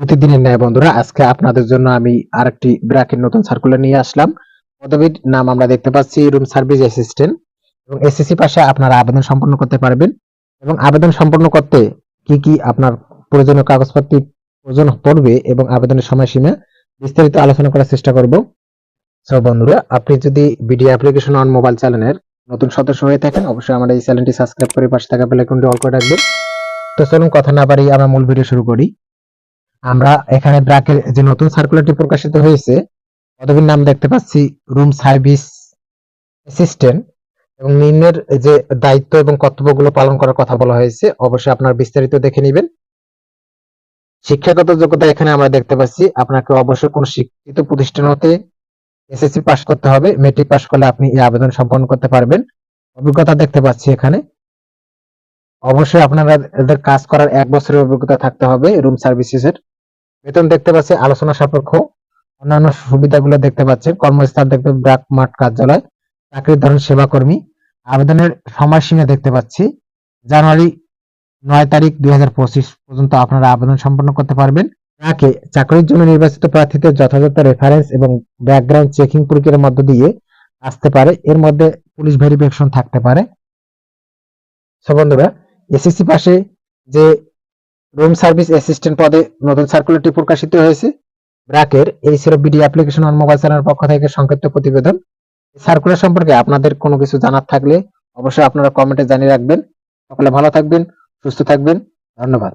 প্রতিদিনের ন্যায় বন্ধুরা, আজকে আপনাদের জন্য আমি আরেকটি ব্র্যাকের নতুন সার্কুলার নিয়ে আসলাম। পদবীর নাম আমরা দেখতে পাচ্ছি রুম সার্ভিস অ্যাসিস্ট্যান্ট এবং এসএসসি পাশে আপনারা আবেদন সম্পন্ন করতে পারবেন এবং আবেদন সম্পন্ন করতে কি কি আপনার প্রয়োজনীয় কাগজপত্র প্রয়োজন পড়বে এবং আবেদনের সময়সীমা বিস্তারিত আলোচনা করার চেষ্টা করব। সো বন্ধুরা, আপনি যদি বিডি অ্যাপ্লিকেশন অন মোবাইল চ্যানেলের নতুন সদস্য হয়ে থাকেন, অবশ্যই আমাদের এই চ্যানেলটি সাবস্ক্রাইব করে পাশে থাকা বেল আইকনটি অল করে রাখবেন। তো চলুন, কথা না বাড়িয়ে আমরা মূল ভিডিও শুরু করি। আমরা এখানে ব্র্যাকের যে নতুন সার্কুলারটি প্রকাশিত হয়েছে, পদবীর নাম দেখতে পাচ্ছি রুম সার্ভিস অ্যাসিস্ট্যান্ট এবং নিম্নের যে দায়িত্ব এবং কর্তব্যগুলো পালন করার কথা বলা হয়েছে, অবশ্যই আপনার বিস্তারিত দেখে নেবেন। শিক্ষাগত যোগ্যতা এখানে আমরা দেখতে পাচ্ছি, আপনাকে অবশ্যই কোন শিক্ষিত প্রতিষ্ঠান হতে এসএসসি পাস করতে হবে মেট্রিক পাস করলে আপনি এই আবেদন সম্পন্ন করতে পারবেন। অভিজ্ঞতা দেখতে পাচ্ছি এখানে। অবশ্যই আপনারা এদের কাজ করার এক বছরের অভিজ্ঞতা থাকতে হবে রুম সার্ভিসেসের বেতন দেখতে পাচ্ছি, আলোচনা সাপেক্ষ। অন্যান্য সুবিধাগুলো দেখতে পাচ্ছেন কর্মস্থান দেখতে ব্রাক মাঠ কার্যালয়, চাকরির ধরন সেবা কর্মী আবেদনের সময়সীমা দেখতে পাচ্ছি। জানুয়ারি নয় তারিখ দুই হাজার পঁচিশ পর্যন্ত আপনারা আবেদন সম্পন্ন করতে পারবেন। তাকে চাকরির জন্য নির্বাচিত প্রার্থীদের যথাযথ রেফারেন্স এবং ব্যাকগ্রাউন্ড চেকিং প্রক্রিয়ার মধ্য দিয়ে আসতে পারে। এর মধ্যে পুলিশ ভেরিফিকেশন থাকতে পারে। সো বন্ধুরা এসএসসি পাশে যে রুম সার্ভিস অ্যাসিস্ট্যান্ট পদে নতুন সার্কুলারটি প্রকাশিত হয়েছে। ব্র্যাকের এই বিডি অ্যাপ্লিকেশন অন মোবাইল চ্যানেলের পক্ষ থেকে সংক্ষিপ্ত প্রতিবেদন। সার্কুলার সম্পর্কে আপনাদের কোনো কিছু জানার থাকলে অবশ্যই আপনারা কমেন্টে জানিয়ে রাখবেন। সকলে ভালো থাকবেন, সুস্থ থাকবেন। ধন্যবাদ।